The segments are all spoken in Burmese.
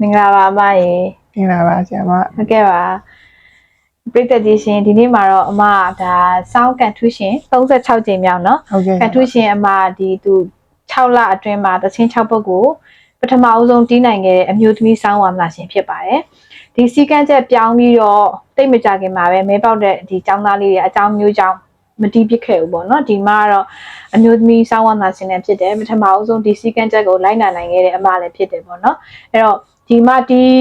မင်္ဂလာပါအမရေ မင်္ဂလာပါဆရာမ ဟုတ်ကဲ့ပါပြည့်တက်ကြီးရှင်ဒီနေ့မှာတော့အမဒါ sound contusion 36ကြိမ်မြောက်เนาะ ဟုတ်ကဲ့ contusion အမဒီသူ6လအတွင်းမှာတချင်း6ပုတ်ကိုပထမအဦးဆုံးတီးနိုင်ခဲ့တဲ့အမျိုးသမီးဆောင်းဝါမလာရှင်ဖြစ်ပါတယ်ဒီစီကန်းချက်ပြောင်းပြီးတော့တိတ်မကြခင်မှာပဲမဲပေါက်တဲ့ဒီចောင်းသားလေးတွေအကြောင်းမျိုးကြောင်းမတီးပစ်ခဲ့ဘူးပေါ့เนาะဒီမှာကတော့အမျိုးသမီးဆောင်းဝါမလာရှင်လည်းဖြစ်တယ်ပထမအဦးဆုံးဒီစီကန်းချက်ကိုလိုက်နာနိုင်ခဲ့တဲ့အမလည်းဖြစ်တယ်ပေါ့เนาะအဲ့တော့ ဒီမှာတီး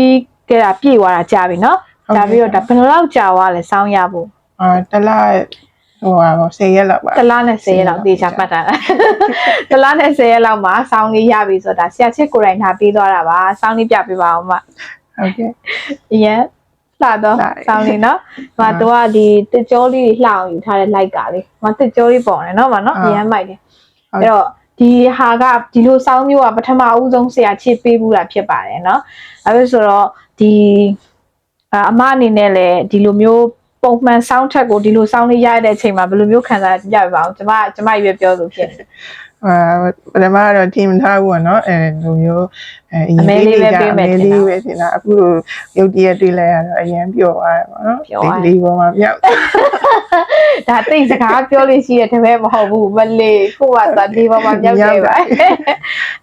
ခဲ့တာပြည့်သွားတာကြာပြီเนาะ ဒါပြီးတော့ဒါဘယ်လိုလောက်ကြာသွားလဲစောင်းရဖို့ အာတလားဟိုဟာပေါ့10ရက်လောက်ပါ တစ်လားနဲ့10ရက်လောက်တေချာမှတ်တာလားတစ်လားနဲ့10ရက်လောက်မှာစောင်းလေးရပြီဆိုတာဆရာချစ်ကိုယ်တိုင်ထားပေးသွားတာပါစောင်းလေးပြပေးပါအောင်မ ဟုတ်ကဲ့ အရင်လှတော့ လှတယ် စောင်းလေးနော်ဟိုတော့ဒီတစ်ကြောလေးတွေလှအောင်ယူထားတဲ့ light ကလေးဟိုတစ်ကြောလေးပေါ်တယ်နော်မနော်အရင်မိုက်တယ်အဲ့တော့ ဒီဟာကဒီလိုစောင်းမျိုးကပထမအဦးဆုံးဆရာချစ်ပေးဘူးတာဖြစ်ပါတယ်နော်အဲဒါဆိုတော့ဒီအအမအနေနဲ့လည်းဒီလိုမျိုးပုံမှန်စောင်းထက်ကိုဒီလိုစောင်းလေးရတဲ့အချိန်မှာဘယ်လိုမျိုးခံစားရပြပါအောင်ကျွန်မကျွန်မရွေးပြောလို့ဖြစ်တယ်အာပထမကတော့ team ထားဘူးပေါ့နော်အဲလိုမျိုးအဲအရင်အမဲလေးပဲပေးမယ်အမဲထင်တာလေးပဲထင်တာအခုရုပ်တရက်တွေ့လိုက်ရတော့အရင်ပျော်သွားတယ်ပေါ့နော်ပျော်သွားတယ်ဒီပေါ်မှာမြောက် ဒါတိတ်စကားပြောလို့ရှိရတဲ့တပည့်မဟုတ်ဘူးမလေးကိုကသာဒီပေါ်မှာမြောက်နေပါ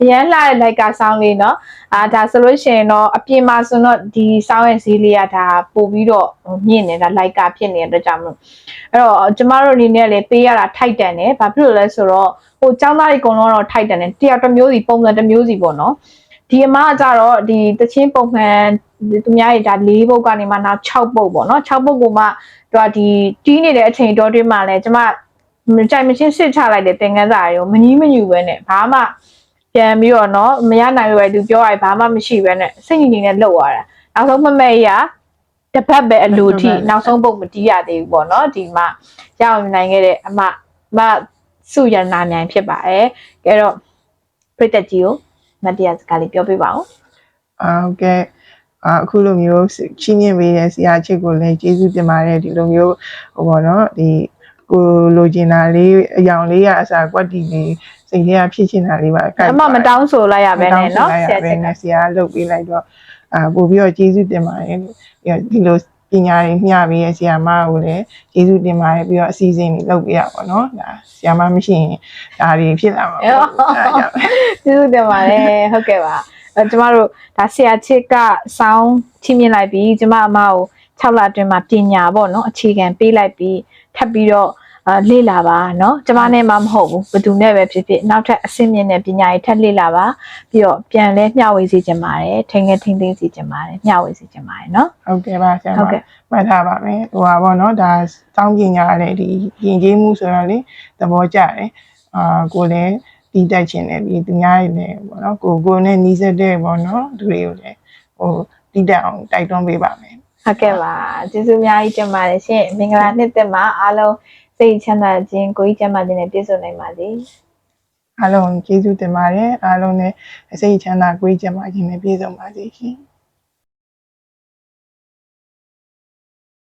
အရန်လှတဲ့လိုက်ကဆောင်းလေးเนาะအာဒါဆိုလို့ရှိရင်တော့အပြင်မှာဆိုတော့ဒီဆောင်းရဲ့ဈေးလေးကဒါပို့ပြီးတော့မြင့်နေတာလိုက်ကဖြစ်နေတဲ့အတွက်ကြောင့်မလို့အဲ့တော့ကျမတို့အနေနဲ့လည်းပေးရတာထိုက်တန်တယ်ဘာဖြစ်လို့လဲဆိုတော့ဟိုចောင်းသားတွေအကုန်လုံးတော့ထိုက်တန်တယ်တရားတစ်မျိုးစီပုံစံတစ်မျိုးစီပေါ့နော်ဒီအမကကြတော့ဒီတချင်းပုံမှန် သူများတွေဒါ၄ပုတ်ကနေမှနောက်6ပုတ်ပေါ့နော်6ပုတ်ကိုမှသူကဒီတီးနေတဲ့အချိန်တော်တွင်းမှာလည်းကျမကြိုင်မချင်းစစ်ချလိုက်တဲ့သင်ခန်းစာတွေကိုမကြီးမညူပဲနဲ့ဘာမှပြန်ပြီးတော့နော်မရနိုင်ပဲသူပြောရဘာမှမရှိပဲနဲ့စိတ်ညစ်ညစ်နဲ့လှုပ်ရတာနောက်ဆုံးမမဲ့ရတပတ်ပဲအလိုထိနောက်ဆုံးပုံမတီးရသေးဘူးပေါ့နော်ဒီမှာရအောင်နိုင်ခဲ့တဲ့အမမစုရနာမြန်ဖြစ်ပါတယ်ကဲတော့ပြည့်တက်ကြီးကိုမတရားစကားလေးပြောပြပါဦးအော်ကဲ့ အခုလိုမျိုးချီးမြှင့်ပေးတဲ့ဆရာချစ်ကိုလည်းကျေးဇူးတင်ပါတယ်ဒီလိုမျိုးဟိုပေါ့နော်ဒီကိုလိုချင်တာလေးအယောင်လေးရအစားကွက်တီလေးစိတ်ထဲကဖြစ်ချင်တာလေးပါအမမတောင်းဆိုလိုက်ရပဲနဲ့နော်ဆရာချစ်ကဆရာလုပ်ပေးလိုက်တော့အာပို့ပြီးတော့ကျေးဇူးတင်ပါတယ်ဒီလိုပညာတွေမျှပေးရဆရာမကိုလည်းကျေးဇူးတင်ပါတယ်ပြီးတော့အစီအစဉ်တွေလုပ်ပေးရပါတော့ဒါဆရာမမရှိရင်ဒါတွေဖြစ်လာမှာပေါ့ကျေးဇူးတင်ပါတယ်ဟုတ်ကဲ့ပါ ကျမတို့ဒါဆရာချစ်ကစောင်းချီးမြှင့်လိုက်ပြီးကျမအမကို6လအတွင်းမှာပညာပေါ့နော်အခြေခံပေးလိုက်ပြီးထပ်ပြီးတော့အာလေ့လာပါเนาะကျမနဲ့မှမဟုတ်ဘူးဘယ်သူနဲ့ပဲဖြစ်ဖြစ်နောက်ထပ်အဆင့်မြင့်တဲ့ပညာရေးထပ်လေ့လာပါပြီးတော့ပြန်လဲမျှဝေစေချင်ပါတယ်ထိငယ်ထိန်သိမ်းစေချင်ပါတယ်မျှဝေစေချင်ပါတယ်เนาะ ဟုတ်ကဲ့ပါဆရာမ ဟုတ်ကဲ့ မှတ်ထားပါမယ်ဟိုပါပေါ့နော်ဒါစောင်းပညာရတဲ့ဒီယဉ်ကျေးမှုဆိုတော့လေသဘောကျတယ်အာကိုလည်း တီးတက်ခြင်းနဲ့ပြီးသူများတွေလည်းပေါ့နော်ကိုကိုနဲ့နီးစပ်တဲ့ပေါ့နော်သူတွေကိုလည်းဟိုတီးတက်အောင်တိုက်တွန်းပေးပါမယ်ဟုတ်ကဲ့ပါကျေးဇူးအများကြီးတင်ပါတယ်ရှင်မင်္ဂလာနှစ်သက်မှာအားလုံးစိတ်ချမ်းသာခြင်းကိုယ်ကြီးချမ်းသာခြင်းနဲ့ပြည့်စုံနိုင်ပါစေအားလုံးကျေးဇူးတင်ပါတယ်အားလုံးလည်းစိတ်ချမ်းသာကိုယ်ကျန်းမာခြင်းနဲ့ပြည့်စုံပါစေရှင်